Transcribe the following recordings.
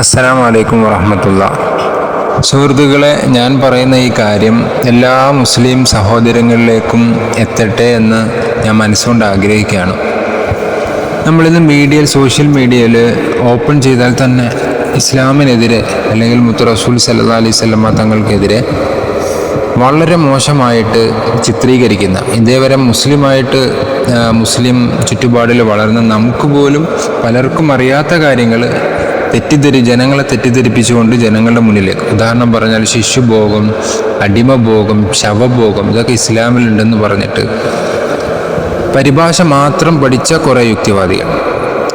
അലൈക്കും വറഹമത്തുള്ള. സുഹൃത്തുക്കളെ ഞാൻ പറയുന്ന ഈ കാര്യം എല്ലാ മുസ്ലിം സഹോദരങ്ങളിലേക്കും എത്തട്ടെ എന്ന് ഞാൻ മനസ്സുകൊണ്ട് ആഗ്രഹിക്കുകയാണ്. നമ്മളിന്ന് മീഡിയയിൽ സോഷ്യൽ മീഡിയയിൽ ഓപ്പൺ ചെയ്താൽ തന്നെ ഇസ്ലാമിനെതിരെ അല്ലെങ്കിൽ മുത്ത് റസൂൽ സല്ലാ അലൈഹി സ്വലമ തങ്ങൾക്കെതിരെ വളരെ മോശമായിട്ട് ചിത്രീകരിക്കുന്ന ഇതേവരെ മുസ്ലിമായിട്ട് മുസ്ലിം ചുറ്റുപാടിൽ വളർന്ന നമുക്ക് പോലും പലർക്കും അറിയാത്ത കാര്യങ്ങൾ തെറ്റിദ്ധരി ജനങ്ങളെ തെറ്റിദ്ധരിപ്പിച്ചുകൊണ്ട് ജനങ്ങളുടെ മുന്നിലേക്ക്. ഉദാഹരണം പറഞ്ഞാൽ ശിശുഭോഗം അടിമഭോഗം ശവഭോഗം ഇതൊക്കെ ഇസ്ലാമിലുണ്ടെന്ന് പറഞ്ഞിട്ട്. പരിഭാഷ മാത്രം പഠിച്ച കുറേ യുക്തിവാദികൾ.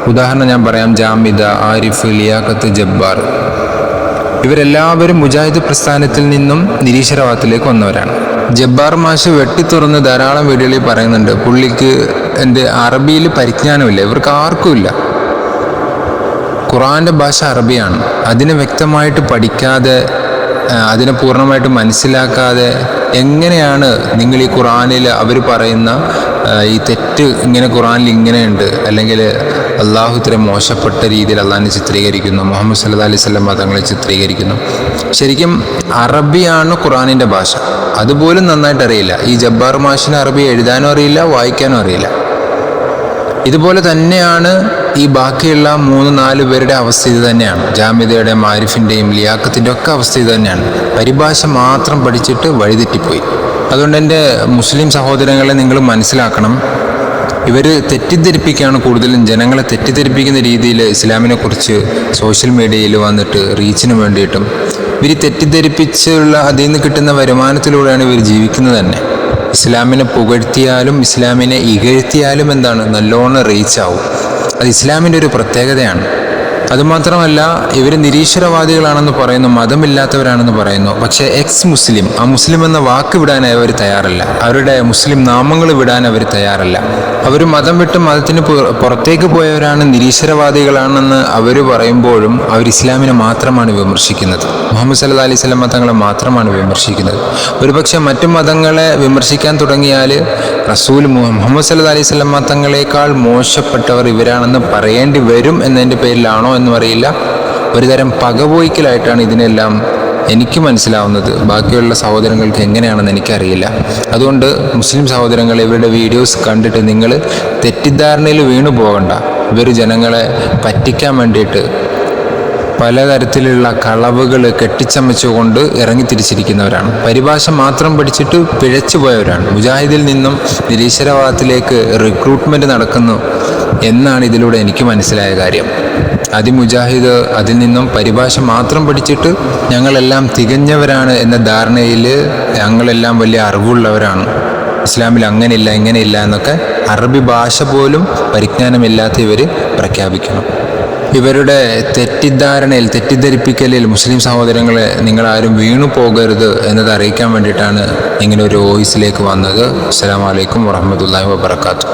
ഉദാഹരണം ഞാൻ പറയാം ജാമിദ ആരിഫ് ലിയാഖത്ത് ജബ്ബാർ. ഇവരെല്ലാവരും മുജാഹിദ് പ്രസ്ഥാനത്തിൽ നിന്നും നിരീശ്വരവാദത്തിലേക്ക് വന്നവരാണ്. ജബ്ബാർ മാഷ് വെട്ടിത്തുറന്ന് ധാരാളം വീടുകളിൽ പറയുന്നുണ്ട് പുള്ളിക്ക് എന്റെ അറബിയിൽ പരിജ്ഞാനമില്ല ഇവർക്ക് ആർക്കുമില്ല ഖുറാന്റെ ഭാഷ അറബിയാണ്. അതിനെ വ്യക്തമായിട്ട് പഠിക്കാതെ അതിനെ പൂർണമായിട്ട് മനസ്സിലാക്കാതെ എങ്ങനെയാണ് നിങ്ങൾ ഈ ഖുറാനിൽ അവർ പറയുന്ന ഈ തെറ്റ് ഇങ്ങനെ ഖുറാനിൽ ഇങ്ങനെയുണ്ട് അല്ലെങ്കിൽ അള്ളാഹു ഇത്ര മോശപ്പെട്ട രീതിയിൽ അള്ളാഹിനെ ചിത്രീകരിക്കുന്നു മുഹമ്മദ് സല്ലാ അലൈഹി സ്വലം മതങ്ങളെ ചിത്രീകരിക്കുന്നു. ശരിക്കും അറബിയാണ് ഖുറാനിന്റെ ഭാഷ. അതുപോലും നന്നായിട്ട് അറിയില്ല ഈ ജബ്ബാർ മാഷിന് അറബി എഴുതാനും അറിയില്ല വായിക്കാനും അറിയില്ല. ഇതുപോലെ തന്നെയാണ് ഈ ബാക്കിയുള്ള മൂന്ന് നാല് പേരുടെ അവസ്ഥ ഇത് തന്നെയാണ്. ജാമ്യതയുടെ മാരിഫിന്റെയും ലിയാക്കത്തിന്റെ ഒക്കെ അവസ്ഥ ഇത് തന്നെയാണ്. പരിഭാഷ മാത്രം പഠിച്ചിട്ട് വഴിതെറ്റിപ്പോയി അതുകൊണ്ട് എന്റെ മുസ്ലിം സഹോദരങ്ങളെ നിങ്ങൾ മനസ്സിലാക്കണം. ഇവർ തെറ്റിദ്ധരിപ്പിക്കുകയാണ് കൂടുതലും. ജനങ്ങളെ തെറ്റിദ്ധരിപ്പിക്കുന്ന രീതിയിൽ ഇസ്ലാമിനെക്കുറിച്ച് സോഷ്യൽ മീഡിയയിൽ വന്നിട്ട് റീച്ചിന് വേണ്ടിയിട്ടും ഇവർ തെറ്റിദ്ധരിപ്പിച്ചുള്ള അതിൽ നിന്ന് കിട്ടുന്ന വരുമാനത്തിലൂടെയാണ് ഇവർ ജീവിക്കുന്നത് തന്നെ. ഇസ്ലാമിനെ പുകഴ്ത്തിയാലും ഇസ്ലാമിനെ ഇകഴ്ത്തിയാലും എന്താണ് നല്ലോണം റീച്ച് ആവും. അത് ഇസ്ലാമിന്റെ ഒരു പ്രത്യേകതയാണ്. അതുമാത്രമല്ല ഇവർ നിരീശ്വരവാദികളാണെന്ന് പറയുന്നു മതമില്ലാത്തവരാണെന്ന് പറയുന്നു. പക്ഷേ എക്സ് മുസ്ലിം ആ മുസ്ലിം എന്ന വാക്ക് വിടാനായി അവർ തയ്യാറല്ല. അവരുടെ മുസ്ലിം നാമങ്ങൾ വിടാൻ അവർ തയ്യാറല്ല. അവർ മതം വിട്ട് മതത്തിന് പുറത്തേക്ക് പോയവരാണ് നിരീശ്വരവാദികളാണെന്ന് അവർ പറയുമ്പോഴും അവർ ഇസ്ലാമിനെ മാത്രമാണ് വിമർശിക്കുന്നത്. മുഹമ്മദ് സല്ലാ അലൈഹി സ്വലമ തങ്ങളെ മാത്രമാണ് വിമർശിക്കുന്നത്. ഒരുപക്ഷെ മറ്റു മതങ്ങളെ വിമർശിക്കാൻ തുടങ്ങിയാൽ റസൂൽ മുഹമ്മദ് സല്ലാ അലൈഹി സ്വലമ തങ്ങളെക്കാൾ മോശപ്പെട്ടവർ ഇവരാണെന്ന് പറയേണ്ടി വരും എന്നതിന്റെ പേരിലാണോ എന്നും അറിയില്ല. ഒരുതരം പകപോയിക്കലായിട്ടാണ് ഇതിനെല്ലാം എനിക്ക് മനസ്സിലാവുന്നത്. ബാക്കിയുള്ള സഹോദരങ്ങൾക്ക് എങ്ങനെയാണെന്ന് എനിക്കറിയില്ല. അതുകൊണ്ട് മുസ്ലിം സഹോദരങ്ങൾ ഇവരുടെ വീഡിയോസ് കണ്ടിട്ട് നിങ്ങൾ തെറ്റിദ്ധാരണയിൽ വീണു പോകണ്ട. ഇവർ ജനങ്ങളെ പറ്റിക്കാൻ വേണ്ടിയിട്ട് പലതരത്തിലുള്ള കളവുകൾ കെട്ടിച്ചമച്ചുകൊണ്ട് ഇറങ്ങിത്തിരിച്ചിരിക്കുന്നവരാണ്. പരിഭാഷ മാത്രം പഠിച്ചിട്ട് പിഴച്ചു പോയവരാണ്. മുജാഹിദിൽ നിന്നും നിരീശ്വരവാദത്തിലേക്ക് റിക്രൂട്ട്മെന്റ് നടക്കുന്നു എന്നാണ് ഇതിലൂടെ എനിക്ക് മനസ്സിലായ കാര്യം. അതിമുജാഹിദ് അതിൽ നിന്നും പരിഭാഷ മാത്രം പഠിച്ചിട്ട് ഞങ്ങളെല്ലാം തികഞ്ഞവരാണ് എന്ന ധാരണയിൽ ഞങ്ങളെല്ലാം വലിയ അറിവുള്ളവരാണ്. ഇസ്ലാമിൽ അങ്ങനെയില്ല ഇങ്ങനെയില്ല എന്നൊക്കെ അറബി ഭാഷ പോലും പരിജ്ഞാനമില്ലാത്ത ഇവർ പ്രഖ്യാപിക്കണം. ഇവരുടെ തെറ്റിദ്ധാരണയിൽ തെറ്റിദ്ധരിപ്പിക്കലിൽ മുസ്ലിം സഹോദരങ്ങളെ നിങ്ങളാരും വീണു പോകരുത് എന്നത് അറിയിക്കാൻ വേണ്ടിയിട്ടാണ് ഇങ്ങനെ ഒരു വോയിസിലേക്ക് വന്നത്. അസ്സാം വലൈക്കും വാഹമത്തല്ലാ വാബർക്കാത്തു